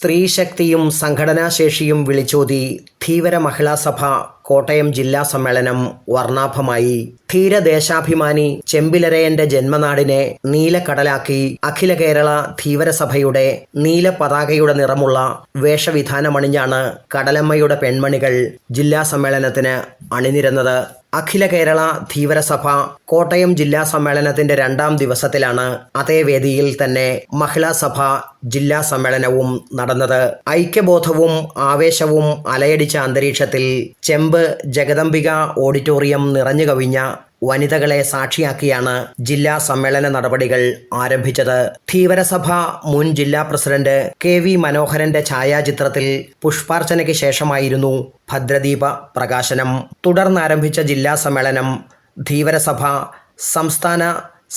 സ്ത്രീശക്തിയും സംഘടനാശേഷിയും വിളിച്ചോതി ധീവര മഹിളാ സഭ കോട്ടയം ജില്ലാ സമ്മേളനം വർണാഭമായി. ധീരദേശാഭിമാനി ചെമ്പിലരയന്റെ ജന്മനാടിനെ നീലക്കടലാക്കി അഖില കേരള ധീവരസഭയുടെ നീല പതാകയുടെ നിറമുള്ള വേഷവിധാനമണിഞ്ഞാണ് കടലമ്മയുടെ പെൺമണികൾ ജില്ലാ സമ്മേളനത്തിന് അണിനിരന്നത്. അഖില കേരള ധീവരസഭ കോട്ടയം ജില്ലാ സമ്മേളനത്തിന്റെ രണ്ടാം ദിവസത്തിലാണ് അതേ വേദിയിൽ തന്നെ മഹിളാ സഭ ജില്ലാ സമ്മേളനവും നടന്നത്. ഐക്യബോധവും ആവേശവും അലയടിച്ച അന്തരീക്ഷത്തിൽ ചെമ്പ് ജഗദംബിക ഓഡിറ്റോറിയം നിറഞ്ഞു കവിഞ്ഞ വനിതകളെ സാക്ഷിയാക്കിയാണ് ജില്ലാ സമ്മേളന നടപടികൾ ആരംഭിച്ചത്. ധീവരസഭ മുൻ ജില്ലാ പ്രസിഡന്റ് കെ വി മനോഹരന്റെ ഛായാചിത്രത്തിൽ പുഷ്പാർച്ചനയ്ക്ക് ശേഷമായിരുന്നു ഭദ്രദീപ പ്രകാശനം. തുടർന്നാരംഭിച്ച ജില്ലാ സമ്മേളനം ധീവരസഭ സംസ്ഥാന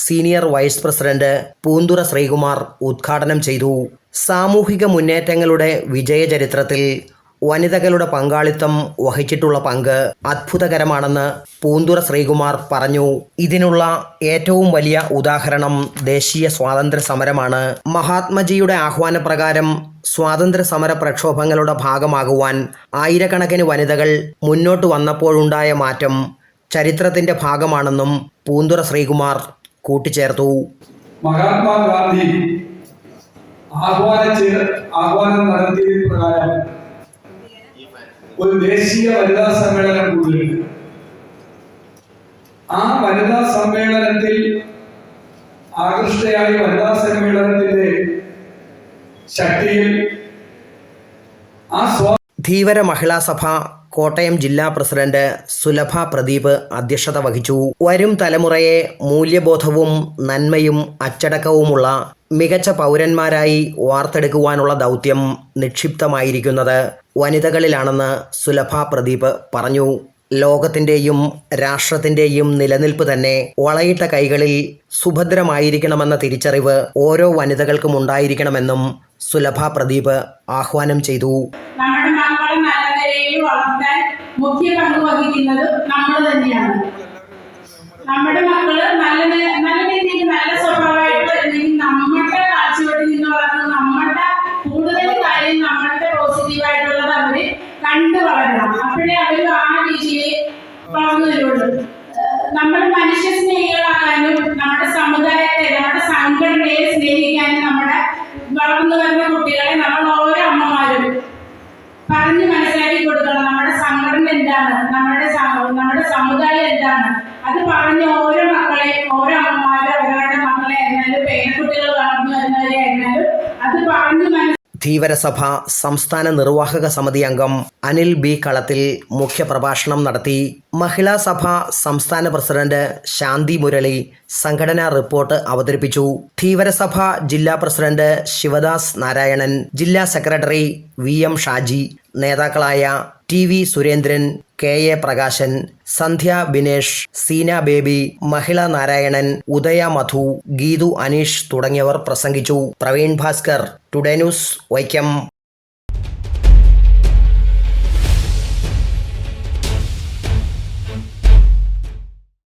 senior vice president Poonthura Sreekumar ഉദ്ഘാടനം ചെയ്തു. സാമൂഹിക മുന്നേറ്റങ്ങളുടെ വിജയചരിത്രത്തിൽ വനിതകളുടെ പങ്കാളിത്തം വഹിച്ചിട്ടുള്ള പങ്ക് അത്ഭുതകരമാണെന്ന് പൂന്തുറ ശ്രീകുമാർ പറഞ്ഞു. ഇതിനുള്ള ഏറ്റവും വലിയ ഉദാഹരണം ദേശീയ സ്വാതന്ത്ര്യ സമരമാണ് മഹാത്മജിയുടെ ആഹ്വാനപ്രകാരം സ്വാതന്ത്ര്യ സമര പ്രക്ഷോഭങ്ങളുടെ ഭാഗമാകുവാൻ ആയിരക്കണക്കിന് വനിതകൾ മുന്നോട്ട് വന്നപ്പോഴുണ്ടായ മാറ്റം ചരിത്രത്തിന്റെ ഭാഗമാണെന്നും പൂന്തുറ ശ്രീകുമാർ കൂട്ടിച്ചേർത്തു. മഹാത്മാഗാന്ധി ആഹ്വാനം ചെയ്ത ആഹ്വാനം നടത്തിയത് പ്രകാരം ഒരു ദേശീയ വനിതാ സമ്മേളനം കൂടുതലുണ്ട് ആ വനിതാ സമ്മേളനത്തിൽ ആകൃഷ്ടയായ വനിതാ സമ്മേളനത്തിന്റെ ശക്തിയിൽ ആ സ്വാ ധീവര മഹിളാ സഭ കോട്ടയം ജില്ലാ പ്രസിഡന്റ് സുലഭ പ്രദീപ് അധ്യക്ഷത വഹിച്ചു. വരും തലമുറയെ മൂല്യബോധവും നന്മയും അച്ചടക്കവുമുള്ള മികച്ച പൗരന്മാരായി വാർത്തെടുക്കുവാനുള്ള ദൗത്യം നിക്ഷിപ്തമായിരിക്കുന്നത് വനിതകളിലാണെന്ന് സുലഭ പ്രദീപ് പറഞ്ഞു. ലോകത്തിന്റെയും രാഷ്ട്രത്തിന്റെയും നിലനിൽപ്പ് തന്നെ വളയിട്ട കൈകളിൽ സുഭദ്രമായിരിക്കണമെന്ന തിരിച്ചറിവ് ഓരോ വനിതകൾക്കും ഉണ്ടായിരിക്കണമെന്നും സുലഭ പ്രദീപ് ആഹ്വാനം ചെയ്തു. നമ്മുടെ മക്കളെ നല്ല നിലയിൽ വളർത്താൻ മുഖ്യ പങ്ക് വഹിക്കുന്നത് നമ്മൾ തന്നെയാണ്. നമ്മുടെ മക്കൾ നല്ല വരുള്ളൂ ഏഹ് നമ്മുടെ മനുഷ്യ സ്നേഹികളാകാനും നമ്മുടെ സമുദായത്തെ നമ്മുടെ സംഘടനയെ സ്നേഹിക്കാനും നമ്മുടെ വളർന്നു വരുന്ന കുട്ടികളെ നമ്മൾ ഓരോ അമ്മമാരും പറഞ്ഞ് മനസ്സിലാക്കി കൊടുക്കണം. നമ്മുടെ സംഘടന എന്താണ്? നമ്മുടെ നമ്മുടെ സമുദായം എന്താണ്? അത് പറഞ്ഞ് ഓരോ മക്കളെ ഓരോ അമ്മമാരും അവരവരുടെ ധീവരസഭ സംസ്ഥാന നിർവാഹക സമിതി അംഗം അനിൽ ബി കളത്തിൽ മുഖ്യപ്രഭാഷണം നടത്തി മഹിളാ സഭ സംസ്ഥാന പ്രസിഡന്റ് ശാന്തി മുരളി സംഘടനാ റിപ്പോർട്ട് അവതരിപ്പിച്ചു. ധീവരസഭ ജില്ലാ പ്രസിഡന്റ് ശിവദാസ് നാരായണൻ ജില്ലാ സെക്രട്ടറി വി എം ഷാജി നേതാക്കളായ T V Surendran K A Prakashan Sandhya Binesh Seena Baby മഹിള നാരായണൻ ഉദയ മധു ഗീതു അനീഷ് തുടങ്ങിയവർ പ്രസംഗിച്ചു. Praveen Bhaskar today news Vaikom.